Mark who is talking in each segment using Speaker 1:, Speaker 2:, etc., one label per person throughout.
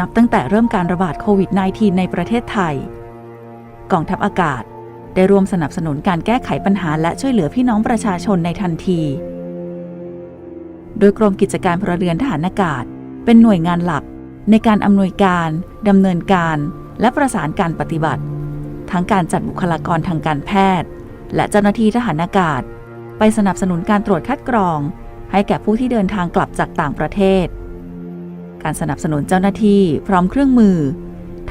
Speaker 1: นับตั้งแต่เริ่มการระบาดโควิด -19 ในประเทศไทย กองทัพอากาศได้ร่วมสนับสนุนการแก้ไขปัญหาและช่วยเหลือพี่น้องประชาชนในทันที โดยกรมกิจการพลเรือนทหารอากาศ เป็นหน่วยงานหลัก ในการอำนวยการดำเนินการ และประสานการปฏิบัติ ทั้งการจัดบุคลากรทางการแพทย์ และเจ้าหน้าที่ทหารอากาศ ไปสนับสนุนการตรวจคัดกรอง ให้แก่ผู้ที่เดินทางกลับจากต่างประเทศ การสนับสนุนเจ้าหน้าที่พร้อมเครื่องมือ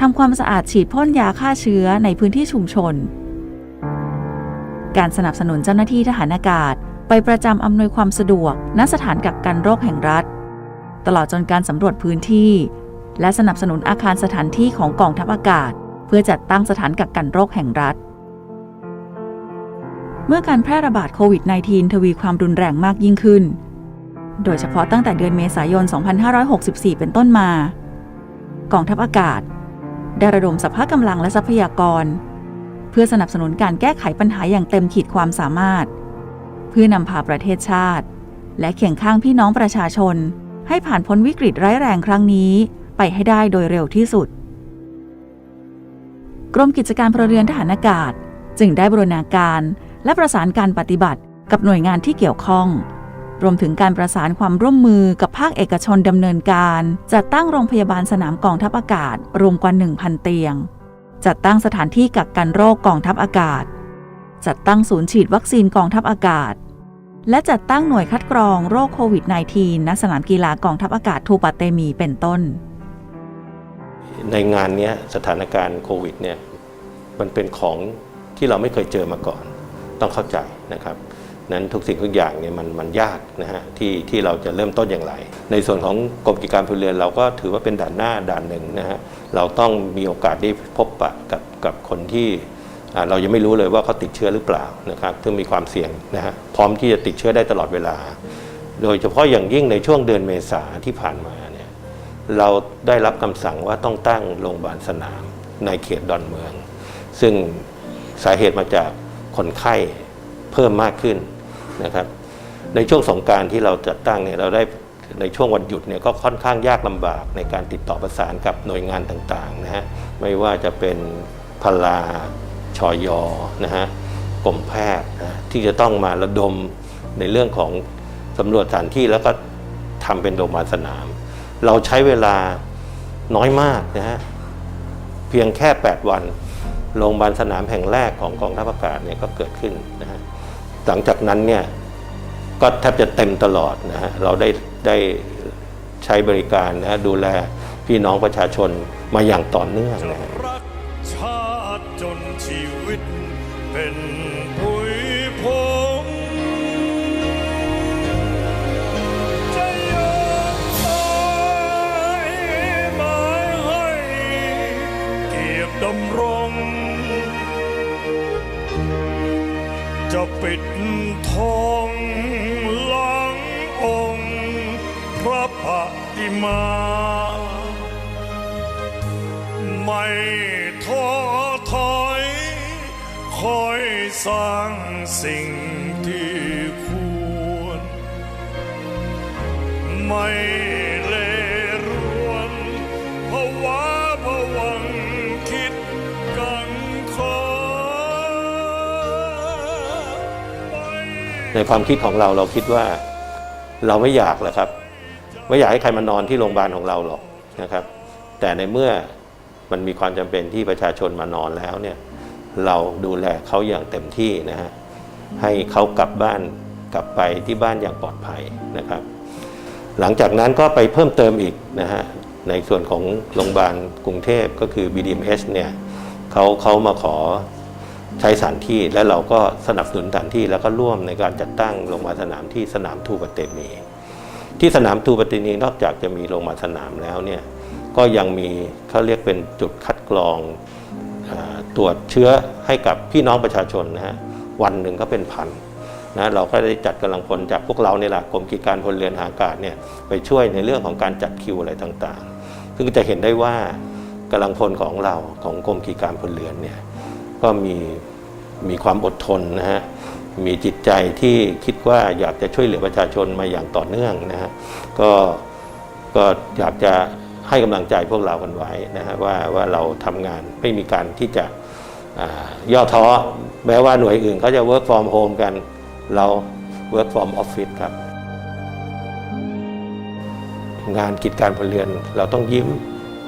Speaker 1: ทำความสะอาดฉีดพ่นยาฆ่าเชื้อในพื้นที่ชุมชน การสนับสนุนเจ้าหน้าที่ทหารอากาศ ไปประจำอำนวยความสะดวกณสถานกักกันโรคแห่งรัฐ ตลอดจนการสำรวจพื้นที่ และสนับสนุนอาคารสถานที่ของกองทัพอากาศ เพื่อจัดตั้งสถานกักกันโรคแห่งรัฐ เมื่อการแพร่ระบาดโควิด -19 ทวีความรุนแรงมากยิ่งขึ้น โดยเฉพาะตั้งแต่เดือนเมษายน 2564 เป็นต้นมา กองทัพอากาศ ได้ระดมสภาพกำลังและทรัพยากร เพื่อสนับสนุนการแก้ไขปัญหาอย่างเต็มขีดความสามารถ เพื่อนำพาประเทศชาติ และเคียงข้างพี่น้องประชาชน ให้ผ่านพ้นวิกฤตร้ายแรงครั้งนี้ ไปให้ได้โดยเร็วที่สุด กรมกิจการพลเรือนทหารอากาศ จึงได้บรณาการและประสานการปฏิบัติกับหน่วยงานที่เกี่ยวข้อง รวมถึงการประสานความร่วมมือกับภาคเอกชนดำเนินการ จัดตั้งโรงพยาบาลสนามกองทัพอากาศ รวมกว่า 1,000 เตียง จัดตั้งสถานที่กักกันโรคกองทัพอากาศ จัดตั้งศูนย์ฉีดวัคซีนกองทัพอากาศ และจัดตั้งหน่วยคัดกรองโรคโควิด -19 ณสนามกีฬากองทัพอากาศทูปาเตมีเป็นต้น
Speaker 2: ในงานนี้สถานการณ์โควิดเนี่ยมันเป็นของที่เราไม่เคยเจอมาก่อน ต้องเข้าใจนะครับ นั้นทุกสิ่งทุกอย่างเนี่ยมันมันยากนะฮะที่ที่เราจะเริ่มต้นอย่างไร ในส่วนของกรมกิจการพลเรือนเราก็ถือว่าเป็นด่านหน้าด่านหนึ่งนะฮะเราต้องมีโอกาสได้พบปะกับกับคนที่อ่าเรายังไม่รู้เลยว่าเขาติดเชื้อหรือเปล่านะครับซึ่งมีความเสี่ยงนะฮะพร้อมที่จะติดเชื้อได้ตลอดเวลา โดยเฉพาะอย่างยิ่งในช่วงเดือนเมษาที่ผ่านมาเนี่ยเราได้รับคำสั่งว่าต้องตั้งโรงพยาบาลสนามในเขตดอนเมือง ซึ่งสาเหตุมาจากคนไข้เพิ่มมากขึ้น นะครับ ในช่วงสงการที่เราจัดตั้งเนี่ยเราได้ในช่วงวันหยุดเนี่ยก็ค่อนข้างยากลำบากในการติดต่อประสานกับหน่วยงานต่างๆนะฮะไม่ว่าจะเป็นพลาชอยอนะฮะกรมแพทย์นะที่จะต้องมาระดมในเรื่องของสำรวจสถานที่แล้วก็ทำเป็นโรงพยาบาลสนาม เราใช้เวลาน้อยมากนะฮะเพียงแค่ 8 วัน โรงพยาบาลสนามแห่งแรกของกองทัพอากาศเนี่ยก็เกิดขึ้นนะฮะ หลังจากนั้นเนี่ยก็แทบจะเต็มตลอดนะฮะเราได้ได้ใช้บริการนะดูแลพี่น้องประชาชนมาอย่างต่อเนื่องนะฮะ
Speaker 3: รักชาติจนชีวิตเป็น ฏิมา ไม่ท้อถอย คอยสร้างสิ่งที่ควร ไม่เลรวนภาวะผวังคิดกังขอ
Speaker 2: ในความคิดของเราเราคิดว่าเราไม่อยากหรอกครับ ไม่อยากให้ใครมานอนที่โรงพยาบาลของเราหรอกนะครับ แต่ในเมื่อมันมีความจำเป็นที่ประชาชนมานอนแล้วเนี่ยเราดูแลเขาอย่างเต็มที่นะฮะให้เขากลับบ้านกลับไปที่บ้านอย่างปลอดภัยนะครับ หลังจากนั้นก็ไปเพิ่มเติมอีกนะฮะในส่วนของโรงพยาบาลกรุงเทพก็คือ BDMS เนี่ยเขาเขามาขอใช้สถานที่และเราก็สนับสนุนสถานที่แล้วก็ร่วมในการจัดตั้งโรงพยาบาลสนามที่สนามทูปะเตมี ที่สนามทูปะเตมีนอกจากจะมีโรงพยาบาลสนามแล้วเนี่ยก็ยังมีเขาเรียกเป็นจุดคัดกรองอตรวจเชื้อให้กับพี่น้องประชาชนนะฮะวันหนึ่งก็เป็นพันนะเราก็ได้จัดกำลังพลจากพวกเราในหลักกรมกิจการพลเรือนทาอากาศเนี่ยไปช่วยในเรื่องของการจัดคิวอะไรต่างๆ ซึ่งจะเห็นได้ว่ากำลังพลของเราของกรมกิจการพลเรือนเนี่ยก็มีมีความอดทนนะฮะ มีจิตใจที่คิดว่าอยากจะช่วยเหลือประชาชนมาอย่างต่อเนื่องนะฮะก็ก็อยากจะให้กำลังใจพวกเรากันไว้นะฮะว่าว่าเราทำงานไม่มีการที่จะย่อท้อแม้ว่าหน่วยอื่นเขาจะ work from home กันเรา work from office ครับ งานกิจการพลเรือนเราต้องยิ้ม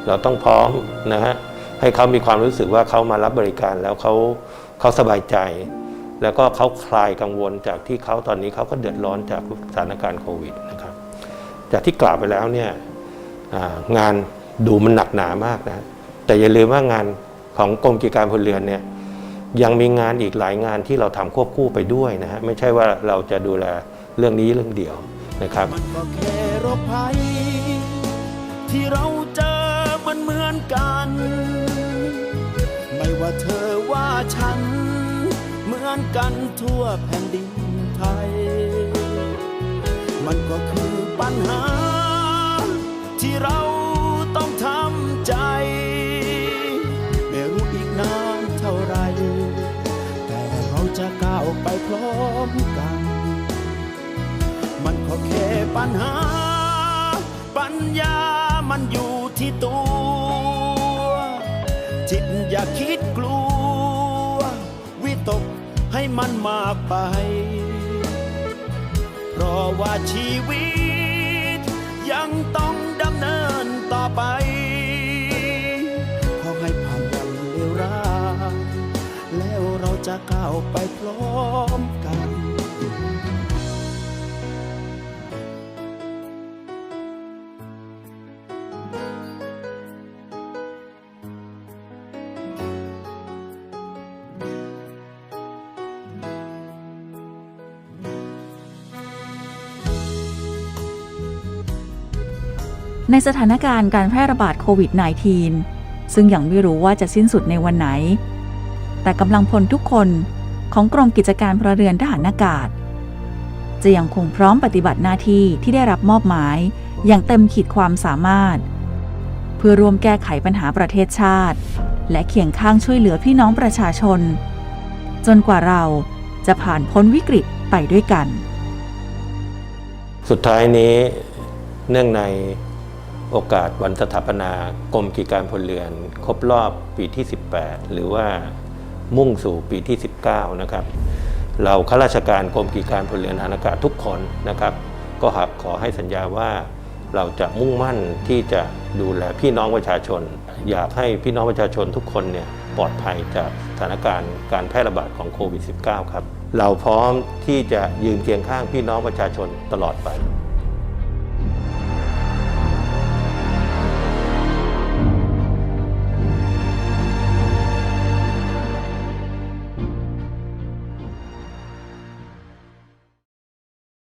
Speaker 2: เราต้องพร้อมนะฮะให้เขามีความรู้สึกว่าเขามารับบริการแล้วเขาเขาสบายใจ แล้วก็เขาคลายกังวลจากที่เขาตอนนี้เขาก็เดือดร้อนจากสถานการณ์โควิดนะครับจากที่กล่าวไปแล้วเนี่ยงานดูมันหนักหนามากนะแต่อย่าลืมว่างานของกรมกิจการพลเรือนเนี่ยยังมีงานอีกหลายงานที่เราทำควบคู่ไปด้วยนะฮะไม่ใช่ว่าเราจะดูแลเรื่องนี้เรื่องเดียวนะครับ
Speaker 4: มันก็แค่โรคภัยที่เราเจอมันเหมือนกัน ไม่ว่าเธอว่าฉัน มือนกันทั่วแผ่นดินไทย มันก็คือปัญหา ที่เราต้องทำใจ ไม่รู้อีกนานเท่าไร แต่เราจะก้าวไปพร้อมกัน มันก็แค่ปัญหา ปัญญามันอยู่ที่ตัว จิตอย่าคิด ให้มันมากไป เพราะว่าชีวิต ยังต้องดำเนินต่อไปขอให้ผ่านวันเลวร้ายแล้วเราจะก้าวไปพร้อมกัน
Speaker 1: ในสถานการณ์การแพร่ระบาดโควิด -19 ซึ่งยังไม่รู้ว่าจะสิ้นสุดในวันไหน แต่กำลังพลทุกคนของกรมกิจการพลเรือนทหารอากาศ จะยังคงพร้อมปฏิบัติหน้าที่ที่ได้รับมอบหมายอย่างเต็มขีดความสามารถ เพื่อร่วมแก้ไขปัญหาประเทศชาติ และเคียงข้างช่วยเหลือพี่น้องประชาชน จนกว่าเราจะผ่านพ้นวิกฤตไปด้วยกัน
Speaker 2: สุดท้ายนี้เนื่องใน โอกาสวันสถาปนากรมกิจการพลเรือน ครบรอบปีที่ 18 หรือว่ามุ่งสู่ปีที่ 19 นะครับ เราข้าราชการกรมกิจการพลเรือนทหารอากาศทุกคนนะครับ ก็หักขอให้สัญญาว่าเราจะมุ่งมั่นที่จะดูแลพี่น้องประชาชน อยากให้พี่น้องประชาชนทุกคนเนี่ยปลอดภัยจากสถานการณ์การแพร่ระบาดของโควิด -19 ครับ เราพร้อมที่จะยืนเคียงข้างพี่น้องประชาชนตลอดไป